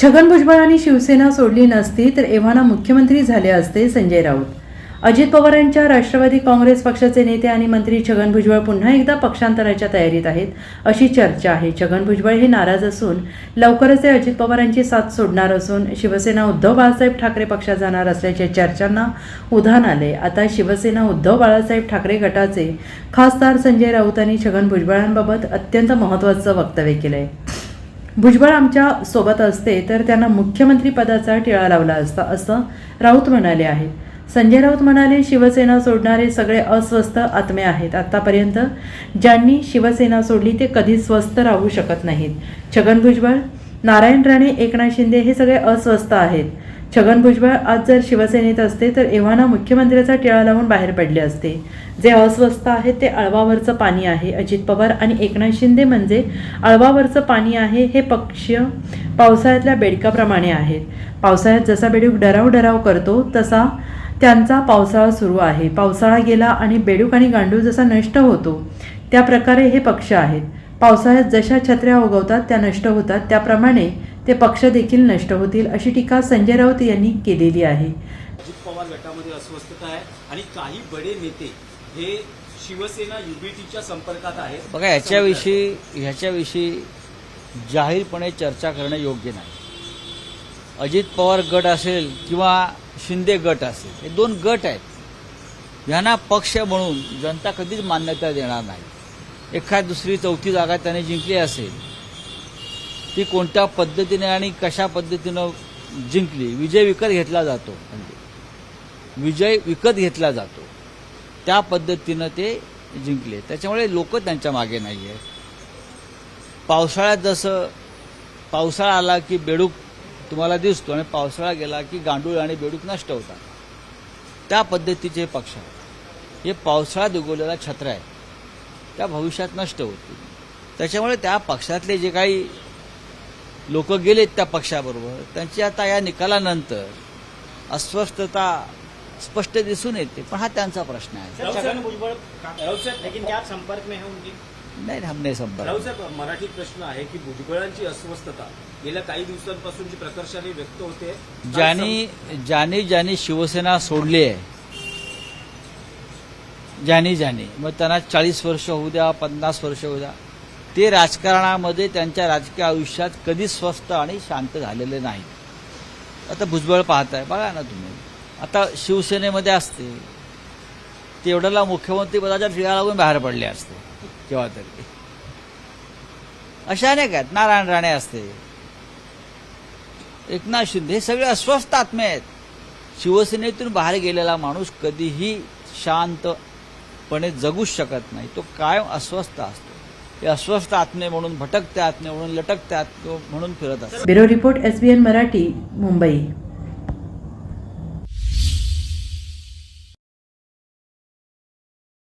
छगन भुजबळांनी शिवसेना सोडली नसती तर एव्हाना मुख्यमंत्री झाले असते संजय राऊत. अजित पवारांच्या राष्ट्रवादी काँग्रेस पक्षाचे नेते आणि मंत्री छगन भुजबळ पुन्हा एकदा पक्षांतराच्या तयारीत आहेत अशी चर्चा आहे. छगन भुजबळ हे नाराज असून लवकरच ते अजित पवारांची साथ सोडणार असून शिवसेना उद्धव बाळासाहेब ठाकरे पक्षात जाणार असल्याच्या चर्चांना उधाण आले. आता शिवसेना उद्धव बाळासाहेब ठाकरे गटाचे खासदार संजय राऊतांनी छगन भुजबळांबाबत अत्यंत महत्त्वाचं वक्तव्य केलं आहे भुजबळ आमच्यासोबत असते तर त्यांना मुख्यमंत्री पदाचा टिळा लावला असता असं राऊत म्हणाले आहेत संजय राऊत म्हणाले शिवसेना सोडणारे सगळे अस्वस्थ आत्मे आहेत. आतापर्यंत ज्यांनी शिवसेना सोडली ते कधीच स्वस्थ राहू शकत नाहीत. छगन भुजबळ नारायण राणे एकनाथ शिंदे हे सगळे अस्वस्थ आहेत. छगन भुजबळ आज जर शिवसेनेत असते तर एव्हाना मुख्यमंत्र्याचा टिळा लावून बाहेर पडले असते. जे अस्वस्थ आहेत ते अळवावरचं पाणी आहे. अजित पवार आणि एकनाथ शिंदे म्हणजे अळवावरचं पाणी आहे हे पक्ष पावसाळ्यातल्या बेडकाप्रमाणे आहेत. पावसाळ्यात जसा बेडूक डराव डराव करतो तसा त्यांचा पावसाळा सुरू आहे. पावसाळा गेला आणि बेडूक आणि गांडूळ जसा नष्ट होतो त्या प्रकारे हे पक्ष आहेत. पावसाळ्यात जशा छत्र्या उगवतात त्या नष्ट होतात. त्याप्रमाणे ते पक्ष देखील नष्ट होतील अशी टीका संजय राऊत यांनी केलेली आहे. अजित पवार गटामध्ये अस्वस्थता आहे आणि काही बडे नेते हे शिवसेना युबीटीच्या संपर्कात आहेत. बघा ह्याच्याविषयी ह्याच्याविषयी जाहीरपणे चर्चा करणं योग्य नाही. अजित पवार गट असेल किंवा शिंदे गट असेल हे दोन गट आहेत. यांना पक्ष म्हणून जनता कधीच मान्यता देणार नाही. एखाद दुसरी चौथी जागा त्याने जिंकली असेल ती कोणत्या पद्धतीने आणि कशा पद्धतीनं जिंकली. विजय विकत घेतला जातो. म्हणजे विजय विकत घेतला जातो. त्या पद्धतीनं ते जिंकले. त्याच्यामुळे लोक त्यांच्या मागे नाही आहेत पावसाळ्यात जसं पावसाळा आला की बेडूक तुम्हाला दिसतो आणि पावसाळा गेला की गांडूळ आणि बेडूक नष्ट होतात. त्या पद्धतीचे पक्ष आहेत. हे पावसाळ्यात उगवलेला छत्र आहे. त्या भविष्यात नष्ट होतील. त्याच्यामुळे त्या पक्षातले जे काही लोक गेलेत त्या पक्षाबरोबर. त्यांची आता या निकालानंतर अस्वस्थता स्पष्ट दिसून येते पण हा त्यांचा प्रश्न आहे. है नाही हमने संपर्क. मराठीत प्रश्न आहे की भुजबळांची अस्वस्थता गेल्या काही दिवसांपासून जी प्रकर्षाने व्यक्त होते. ज्यांनी ज्यांनी ज्यांनी शिवसेना सोडली आहे ज्यांनी ज्यांनी मग त्यांना चाळीस वर्ष होऊ द्या पन्नास वर्ष होऊ द्या ते राजकारणामध्ये त्यांच्या राजकीय आयुष्यात कधी स्वस्थ आणि शांत झालेले नाहीत. आता भुजबळ पाहताय बघा ना तुम्ही. आता शिवसेनेमध्ये असते. तेवढ्याला मुख्यमंत्री पदाच्या टिळा लागून बाहेर पडले असते केव्हा तरी. अशा अनेक आहेत. नारायण राणे असते. एकनाथ शिंदे हे सगळे अस्वस्थ आत्मे आहेत. शिवसेनेतून बाहेर गेलेला माणूस कधीही शांतपणे जगूच शकत नाही. तो कायम अस्वस्थ असतो. अस्वस्थ आत्मे म्हणून भटकते आत्मे म्हणून लटकते म्हणून फिरत असतो bureau report SBN Marathi Mumbai.